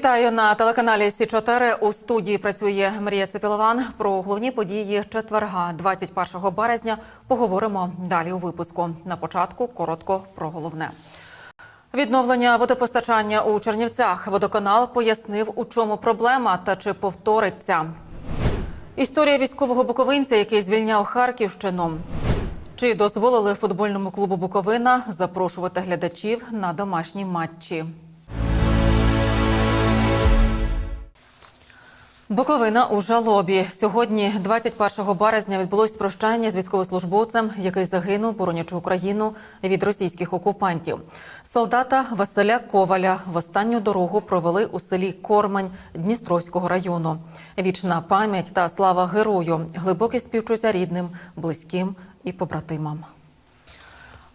Вітаю на телеканалі Сі 4 У студії працює Марія Цепілован. Про головні події четверга, 21 березня. Поговоримо далі у випуску. На початку коротко про головне. Відновлення водопостачання у Чернівцях. Водоканал пояснив, у чому проблема та чи повториться. Історія військового буковинця, який звільняв Харківщину. Чи дозволили футбольному клубу Буковина запрошувати глядачів на домашні матчі? Буковина у жалобі. Сьогодні, 21 березня, відбулось прощання з військовослужбовцем, який загинув, боронячи Україну від російських окупантів. Солдата Василя Коваля в останню дорогу провели у селі Кормань Дністровського району. Вічна пам'ять та слава герою, глибоке співчуття рідним, близьким і побратимам.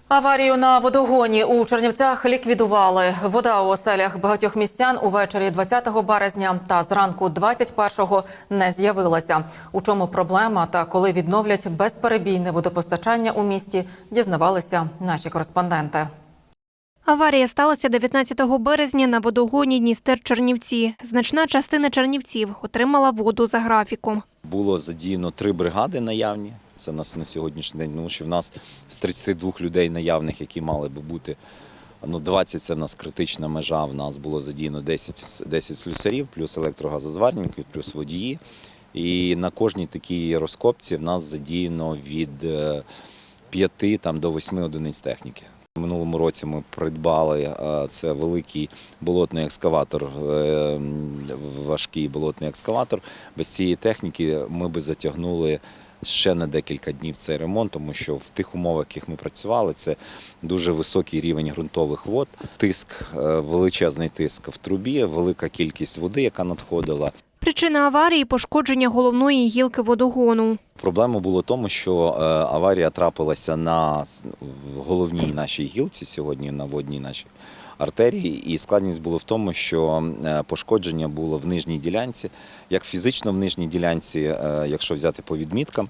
Аварію на водогоні у Чернівцях ліквідували. Вода у оселях багатьох містян увечері 20 березня та зранку 21-го не з'явилася. У чому проблема та коли відновлять безперебійне водопостачання у місті, дізнавалися наші кореспонденти. Аварія сталася 19 березня на водогоні Дністер-Чернівці. Значна частина чернівців отримала воду за графіком. Було задіяно три бригади наявні. Це нас на сьогоднішній день. Тому що в нас з 32 людей наявних, які мали би бути. Ну, 20 – це в нас критична межа. В нас було задіяно 10, 10 слюсарів, плюс електрогазозварники, плюс водії. І на кожній такій розкопці в нас задіяно від 5 там, до 8 одиниць техніки. Минулому році ми придбали е, це великий болотний екскаватор, е, важкий болотний екскаватор. Без цієї техніки ми би затягнули ще на декілька днів цей ремонт, тому що в тих умовах, в яких ми працювали, це дуже високий рівень ґрунтових вод, тиск, е, величезний тиск в трубі, велика кількість води, яка надходила. Причина аварії пошкодження головної гілки водогону. Проблема була в тому, що е, аварія трапилася на головній нашій гілці сьогодні, на водній нашій артерії, і складність була в тому, що е, пошкодження було в нижній ділянці, як фізично в нижній ділянці, е, якщо взяти по відміткам,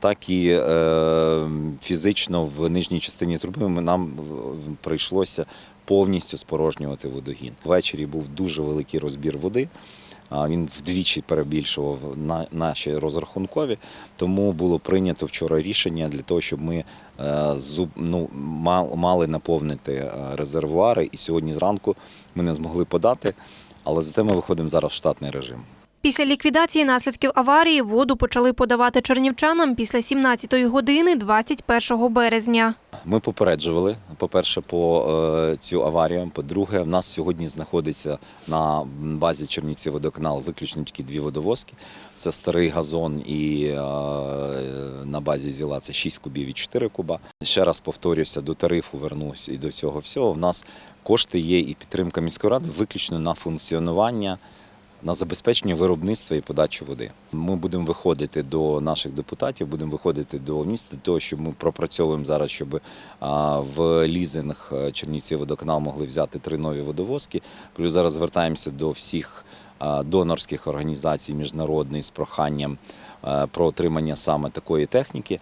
так і фізично в нижній частині труби нам прийшлося повністю спорожнювати водогін. Ввечері був дуже великий розбір води. Він вдвічі перебільшував на наші розрахункові, тому було прийнято вчора рішення для того, щоб ми е, ну, мали наповнити е, резервуари. І сьогодні зранку ми не змогли подати, але зате ми виходимо зараз в штатний режим. Після ліквідації наслідків аварії воду почали подавати чернівчанам після 17-ї години 21 березня. Ми попереджували, по-перше, по е, цю аварію. По-друге, в нас сьогодні знаходиться на базі Чернівці водоканал виключно тільки дві водовозки. Це старий газон і е, на базі зіла це 6 кубів і 4 куба. Ще раз повторюся, до тарифу вернусь і до цього всього. В нас кошти є і підтримка міської ради виключно на функціонування на забезпечення виробництва і подачі води. Ми будемо виходити до наших депутатів, будемо виходити до міста, того, щоб ми пропрацьовуємо зараз, щоб в лізинг е, Чернівці водоканал могли взяти три нові водовозки. Плюс зараз звертаємося до всіх донорських організацій міжнародних з проханням про отримання саме такої техніки.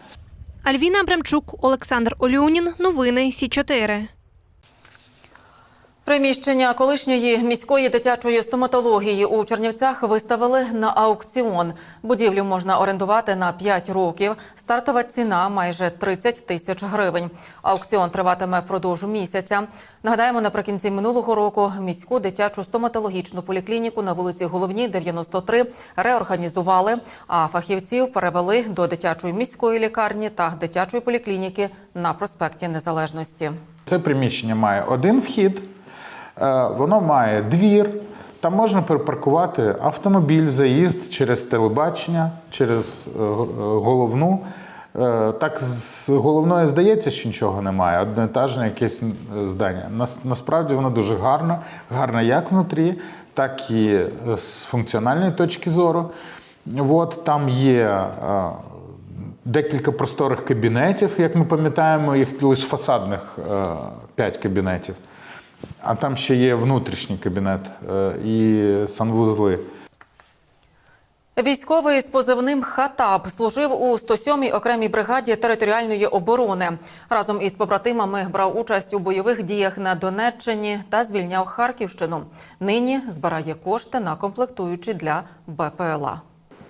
Альвіна Абрамчук, Олександр Олюнін. Новини Сі 4 Приміщення колишньої міської дитячої стоматології у Чернівцях виставили на аукціон. Будівлю можна орендувати на 5 років. Стартова ціна майже 30 тисяч гривень. Аукціон триватиме впродовж місяця. Нагадаємо, наприкінці минулого року міську дитячу стоматологічну поліклініку на вулиці Головній, 93, реорганізували, а фахівців перевели до дитячої міської лікарні та дитячої поліклініки на проспекті Незалежності. Це приміщення має один вхід, воно має двір. Там можна припаркувати автомобіль, заїзд через телебачення, через е, е, головну. Е, Так з головної здається, що нічого немає, одноетажне якесь е, здання. Насправді воно дуже гарно, гарно як внутрі, так і е, з функціональної точки зору. От, там є е, декілька просторих кабінетів, як ми пам'ятаємо, їх лише фасадних е, 5 кабінетів. А там ще є внутрішній кабінет е, і санвузли. Військовий з позивним Хатаб служив у 107-й окремій бригаді територіальної оборони. Разом із побратимами брав участь у бойових діях на Донеччині та звільняв Харківщину. Нині збирає кошти на комплектуючі для БПЛА.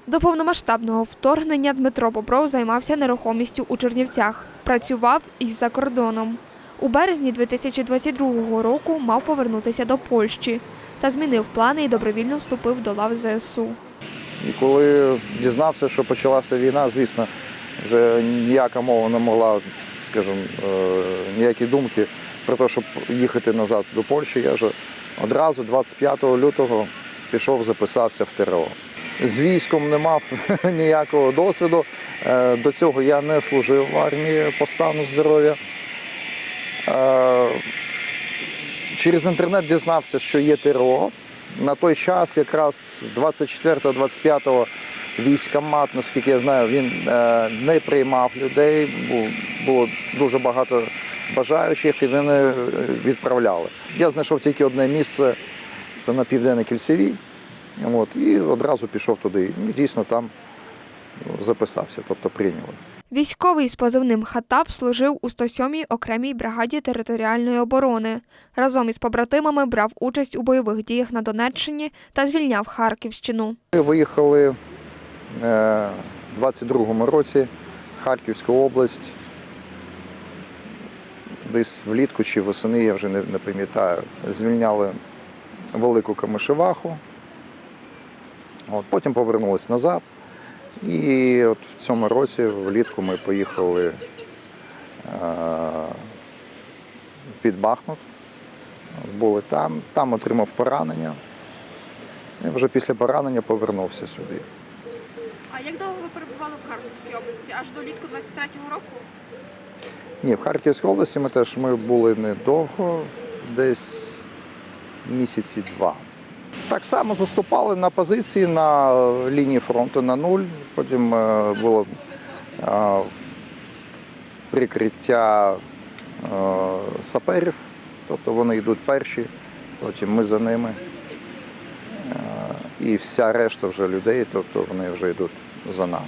До повномасштабного вторгнення Дмитро Бобров займався нерухомістю у Чернівцях. Працював із за кордоном. У березні 2022 року мав повернутися до Польщі та змінив плани і добровільно вступив до лав ЗСУ. І коли дізнався, що почалася війна, звісно, вже ніяка мова не могла, скажімо, е, ніякі думки про те, щоб їхати назад до Польщі. Я вже одразу, 25 лютого, пішов, записався в ТРО. З військом не мав ніякого досвіду. Е, До цього я не служив в армії по стану здоров'я. Е, Через інтернет дізнався, що є ТРО. На той час, якраз 24-25 військомат, наскільки я знаю, він е, не приймав людей. бу- Було дуже багато бажаючих і вони е, відправляли. Я знайшов тільки одне місце, це на південній кільцевій. І одразу пішов туди. Дійсно там записався, тобто прийняли. Військовий з позивним Хатаб служив у 107-й окремій бригаді територіальної оборони. Разом із побратимами брав участь у бойових діях на Донеччині та звільняв Харківщину. Ми виїхали е, в 22-му році Харківську область. Десь влітку чи восени, я вже не пам'ятаю, звільняли велику Камишеваху. От, потім повернулись назад. І от в цьому році влітку ми поїхали е, під Бахмут. Були там, там отримав поранення. І вже після поранення повернувся сюди. А як довго ви перебували в Харківській області? Аж до літку 23-го року? Ні, в Харківській області ми теж ми були недовго, десь місяці два. Так само заступали на позиції на лінії фронту на нуль. Потім е, було е, прикриття е, саперів, тобто вони йдуть перші, потім ми за ними. І вся решта вже людей, тобто вони вже йдуть за нами.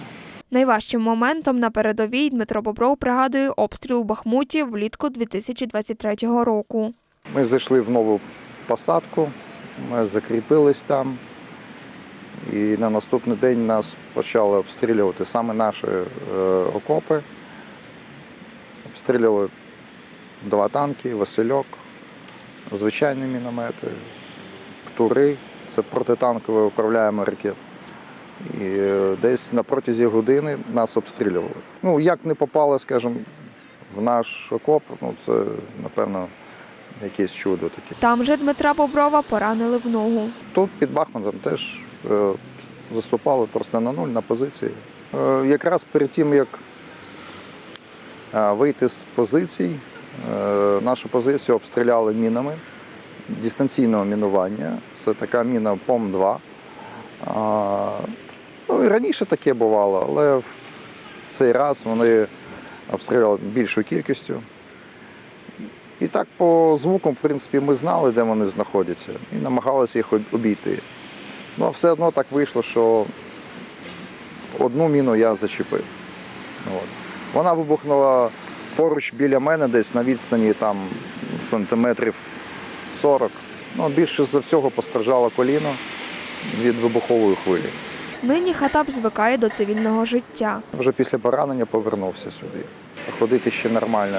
Найважчим моментом на передовій Дмитро Бобров пригадує обстріл у Бахмуті влітку 2023 року. Ми зайшли в нову посадку, закріпились там. І на наступний день нас почали обстрілювати саме наші е, окопи. Обстрілювали два танки, Васильок, звичайні міномети, птури, це протитанкові управляємо ракет. І е, десь на протязі години нас обстрілювали. Ну, як не попали, скажімо, в наш окоп, ну це, напевно, якесь чудо таке. Там же Дмитра Боброва поранили в ногу. Тут під Бахмутом теж е, заступали просто на нуль на позиції. Е, якраз перед тим, як е, вийти з позицій, е, нашу позицію обстріляли мінами дистанційного мінування. Це така міна ПОМ-2. А, ну і раніше таке бувало, але в цей раз вони обстріляли більшою кількістю. І так по звукам, в принципі, ми знали, де вони знаходяться, і намагалися їх обійти. Ну, а все одно так вийшло, що одну міну я зачепив. От. Вона вибухнула поруч біля мене, десь на відстані там, сантиметрів 40. Ну, більше за всього постраждало коліно від вибухової хвилі. Нині Хатаб звикає до цивільного життя. Вже після поранення повернувся сюди. Ходити ще нормально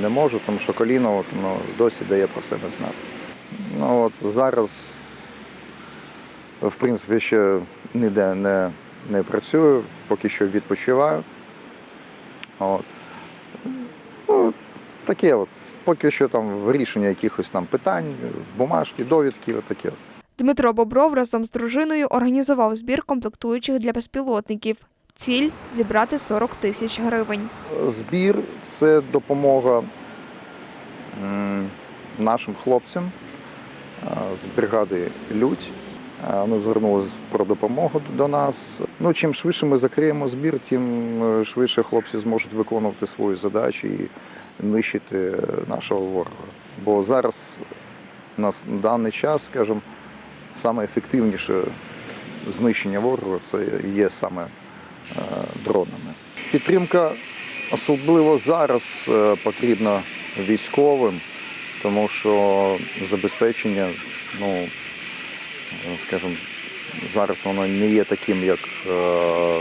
не- можу, тому що коліно от, ну, досі дає про себе знати. Ну, от зараз, в принципі, ще ніде не, не працюю, поки що відпочиваю. От. Ну, таке от. Поки що там вирішення якихось там питань, бумажки, довідки, таке. Дмитро Бобров разом з дружиною організував збір комплектуючих для безпілотників. Ціль зібрати 40 тисяч гривень. Збір це допомога нашим хлопцям з бригади Людь. Вони звернулися про допомогу до нас. Ну, чим швидше ми закриємо збір, тим е, швидше хлопці зможуть виконувати свої задачі і нищити е, нашого ворога. Бо зараз на даний час, скажімо, саме ефективніше знищення ворога це є саме дронами. Підтримка особливо зараз е, потрібна військовим, тому що забезпечення, ну скажімо, зараз воно не є таким, як е,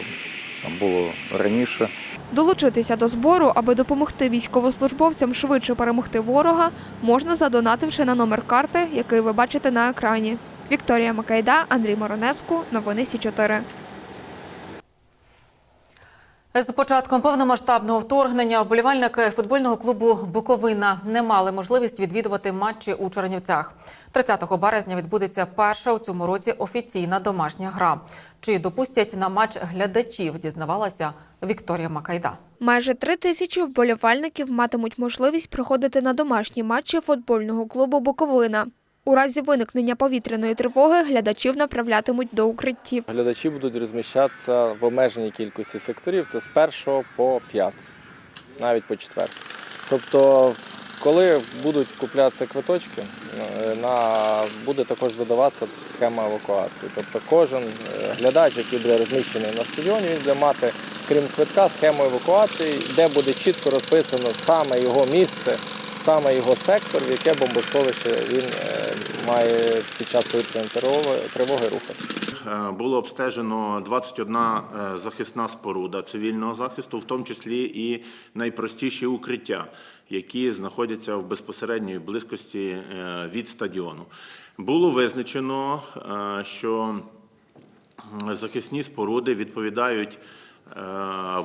там було раніше. Долучитися до збору, аби допомогти військовослужбовцям швидше перемогти ворога, можна задонативши на номер карти, який ви бачите на екрані. Вікторія Макайда, Андрій Моронеску, новини Сі 4 З початком повномасштабного вторгнення вболівальники футбольного клубу Буковина не мали можливість відвідувати матчі у Чернівцях. 30 березня відбудеться перша у цьому році офіційна домашня гра. Чи допустять на матч глядачів? Дізнавалася Вікторія Макайда. Майже три тисячі вболівальників матимуть можливість приходити на домашні матчі футбольного клубу Буковина. У разі виникнення повітряної тривоги глядачів направлятимуть до укриттів. Глядачі будуть розміщатися в обмеженій кількості секторів. Це з першого по п'ятий, навіть по четвертий. Тобто, коли будуть куплятися квиточки, е, на буде також додаватися схема евакуації. Тобто, кожен е, глядач, який буде розміщений на стадіоні, він буде мати, крім квитка, схему евакуації, де буде чітко розписано саме його місце, саме його сектор, в яке бомбосховище він е, має під час повітряної тривоги, рухатися. Е, Було обстежено 21 е, захисна споруда цивільного захисту, в тому числі і найпростіші укриття, які знаходяться в безпосередньої близькості від стадіону. Було визначено, що захисні споруди відповідають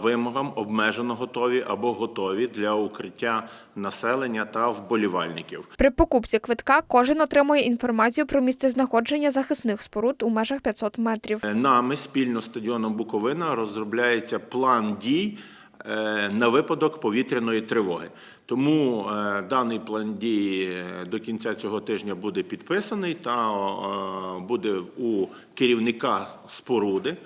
вимогам обмежено готові або готові для укриття населення та вболівальників. При покупці квитка кожен отримує інформацію про місце знаходження захисних споруд у межах 500 метрів. Нами спільно з стадіоном Буковина розробляється план дій е, на випадок повітряної тривоги. Тому е, даний план дій е, до кінця цього тижня буде підписаний та е, буде у керівника споруди,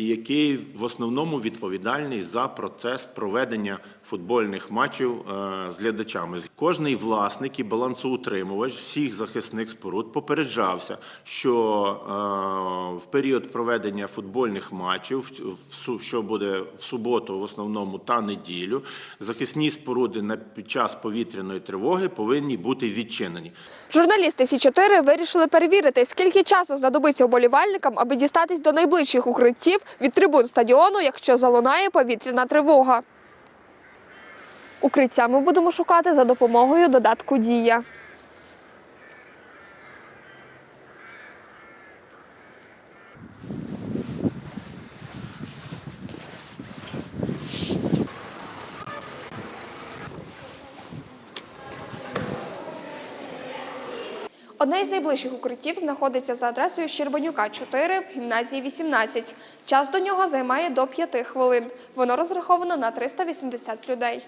який в основному відповідальний за процес проведення футбольних матчів е, з глядачами. Кожний власник і балансоутримувач всіх захисних споруд попереджався, що е, в період проведення футбольних матчів, що буде в суботу, в основному та неділю, захисні споруди на під час повітряної тривоги повинні бути відчинені. Журналісти Сі 4 вирішили перевірити, скільки часу знадобиться вболівальникам, аби дістатись до найближчих укриттів від трибун стадіону, якщо залунає повітряна тривога. Укриття ми будемо шукати за допомогою додатку Дія. Одне із найближчих укриттів знаходиться за адресою Щербанюка 4 в гімназії 18. Час до нього займає до 5 хвилин. Воно розраховано на 380 людей.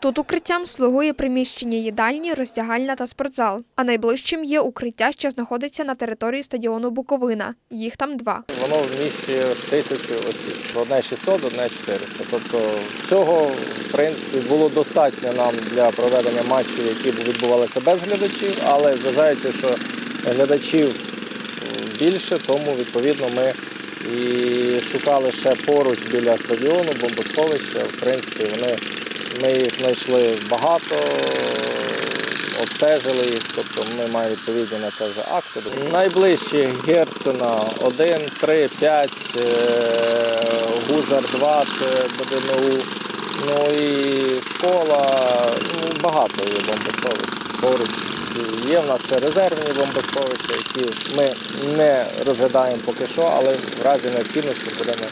Тут укриттям слугує приміщення їдальні, роздягальня та спортзал. А найближчим є укриття, що знаходиться на території стадіону Буковина. Їх там два. Воно вміщує тисячу осіб. Одне 600, одне 400. Тобто цього, в принципі, було достатньо нам для проведення матчів, які б відбувалися без глядачів, але зважаючи, що глядачів більше, тому відповідно ми і шукали ще поруч біля стадіону, бомбосховища. В принципі, вони, ми їх знайшли багато, обстежили їх, тобто ми маємо відповідні на це вже акти. Найближчі Герцена 1, 3, 5, е, Гузар 2, це БДНУ. Ну і школа, ну багато є бомбосховищ поруч. І Є в нас ще резервні бомбосховища, які ми не розглядаємо поки що, але в разі необхідності будемо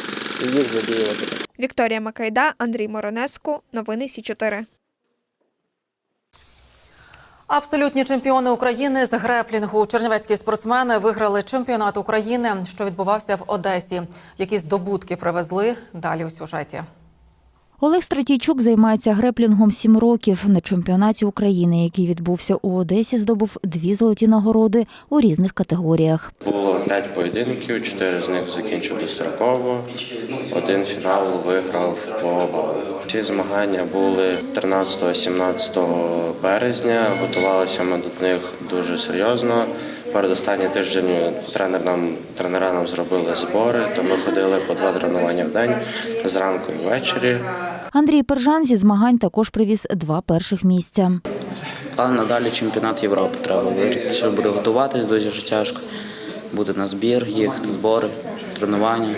їх задіювати. Вікторія Макайда, Андрій Моронеску. Новини Сі 4 Абсолютні чемпіони України з греплінгу. Чернівецькі спортсмени виграли чемпіонат України, що відбувався в Одесі. Які здобутки привезли далі у сюжеті. Олег Стратійчук займається греплінгом сім років. На чемпіонаті України, який відбувся у Одесі, здобув дві золоті нагороди у різних категоріях. Було п'ять поєдинків, чотири з них закінчив достроково. Один фінал виграв по балу. Ці змагання були 13-17 березня. Готувалися ми до них дуже серйозно. Передостанній тиждень тренер нам, тренера нам зробили збори, то ми ходили по два тренування в день зранку і ввечері. Андрій Пержан зі змагань також привіз два перших місця. План надалі чемпіонат Європи треба вирішити. Ще буде готуватись дуже тяжко. Буде на збір, їхати, збори, тренування.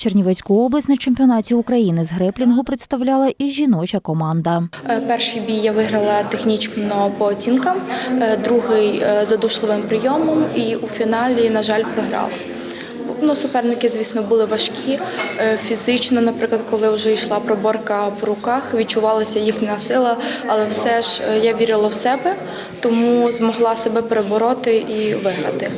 Чернівецьку область на чемпіонаті України з греплінгу представляла і жіноча команда. Е, Перший бій я виграла технічно по оцінкам, е, другий е, задушливим прийомом і у фіналі, на жаль, програла. Ну, суперники, звісно, були важкі. Фізично, наприклад, коли вже йшла проборка по руках, відчувалася їхня сила, але все ж я вірила в себе, тому змогла себе перебороти і виграти.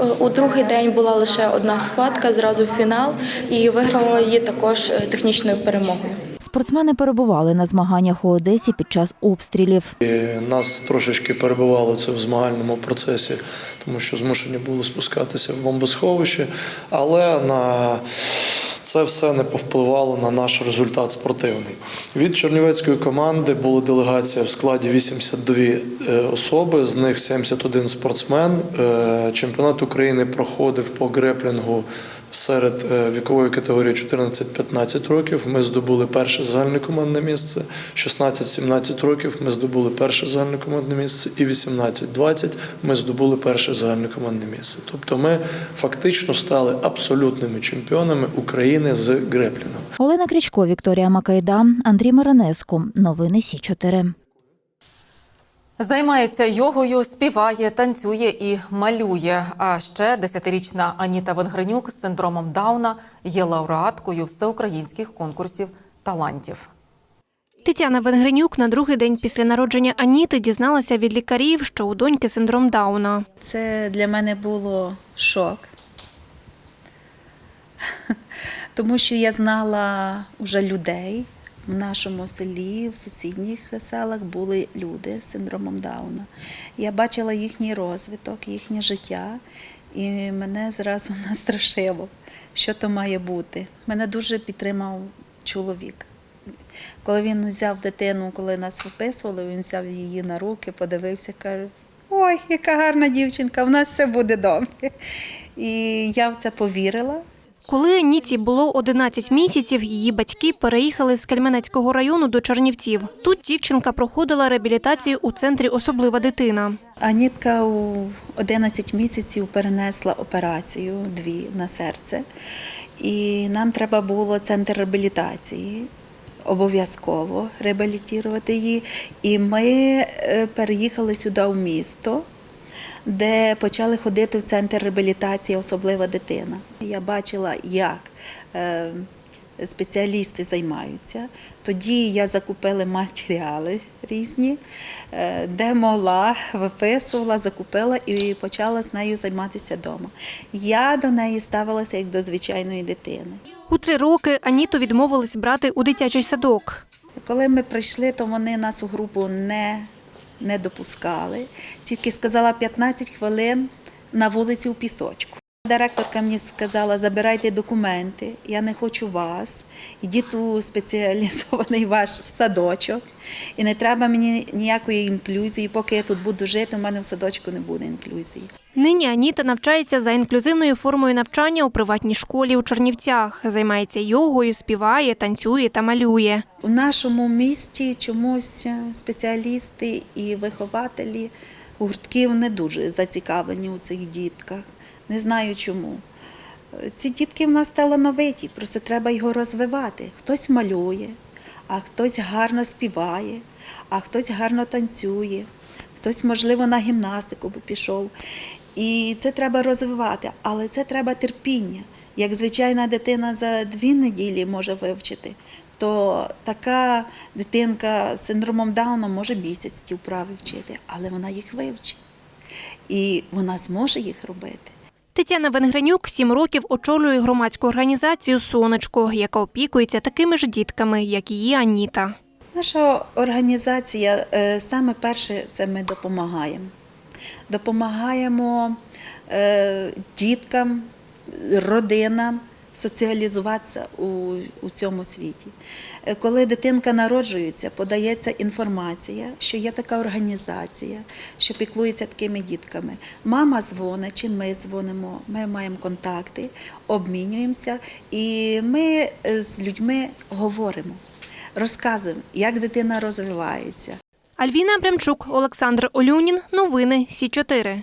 Е, У другий день була лише одна схватка, зразу фінал, і виграла її також е, технічною перемогою. Спортсмени перебували на змаганнях у Одесі під час обстрілів. І нас трошечки перебувало це в змагальному процесі, тому що змушені були спускатися в бомбосховище, але на це все не повпливало на наш результат спортивний. Від чернівецької команди була делегація в складі 82 е, особи, з них 71 спортсмен. Е, Чемпіонат України проходив по греплінгу серед е, вікової категорії 14-15 років. Ми здобули перше загальнокомандне місце. 16-17 років ми здобули перше загальнокомандне місце, і 18-20 ми здобули перше загальнокомандне місце. Тобто ми фактично стали абсолютними чемпіонами України з греплінгу. Олена Крічко, Вікторія Макайда, Андрій Миронеску. Новини Сі 4 Займається йогою, співає, танцює і малює. А ще десятирічна Аніта Венгренюк з синдромом Дауна є лауреаткою всеукраїнських конкурсів талантів. Тетяна Венгренюк на другий день після народження Аніти дізналася від лікарів, що у доньки синдром Дауна. Це для мене було шок, тому що я знала вже людей. В нашому селі, в сусідніх селах були люди з синдромом Дауна. Я бачила їхній розвиток, їхнє життя, і мене зразу настрашило, що то має бути. Мене дуже підтримав чоловік. Коли він взяв дитину, коли нас виписували, він взяв її на руки, подивився, каже: Ой, яка гарна дівчинка, в нас все буде добре. І я в це повірила. Коли Аніті було 11 місяців, її батьки переїхали з Кельменецького району до Чернівців. Тут дівчинка проходила реабілітацію у центрі Особлива дитина. Анітка у 11 місяців перенесла операцію дві на серце, і нам треба було центр реабілітації. Обов'язково реабілітувати її. І ми е, переїхали сюди в місто, де почали ходити в центр реабілітації особлива дитина. Я бачила, як е, спеціалісти займаються. Тоді я закупила матеріали різні, е, де могла, виписувала, закупила і почала з нею займатися вдома. Я до неї ставилася як до звичайної дитини. У три роки Аніту відмовились брати у дитячий садок. Коли ми прийшли, то вони нас у групу не, не допускали. Тільки сказала 15 хвилин на вулиці у пісочку. Директорка мені сказала, забирайте документи, я не хочу вас, ідіть у спеціалізований ваш садочок. І не треба мені ніякої інклюзії. Поки я тут буду жити, у мене в садочку не буде інклюзії. Нині Аніта навчається за інклюзивною формою навчання у приватній школі у Чернівцях. Займається йогою, співає, танцює та малює. У нашому місті чомусь спеціалісти і вихователі гуртків не дуже зацікавлені у цих дітках. Не знаю чому. Ці дітки в нас талановиті, просто треба його розвивати. Хтось малює, а хтось гарно співає, а хтось гарно танцює, хтось, можливо, на гімнастику би пішов. І це треба розвивати, але це треба терпіння. Як звичайна дитина за дві неділі може вивчити, то така дитинка з синдромом Дауна може місяць ті вправи вчити, але вона їх вивчить. І вона зможе їх робити. Тетяна Венгренюк сім років очолює громадську організацію Сонечко, яка опікується такими ж дітками, як її Аніта. Наша організація е, саме перше це ми допомагаємо. Допомагаємо е, діткам, родинам соціалізуватися у, у цьому світі. Е, Коли дитинка народжується, подається інформація, що є така організація, що піклується такими дітками. Мама дзвонить, чи ми дзвонимо, ми маємо контакти, обмінюємося, і ми е, з людьми говоримо, розказуємо, як дитина розвивається. Альвіна Абрамчук, Олександр Олюнін. Новини Сі 4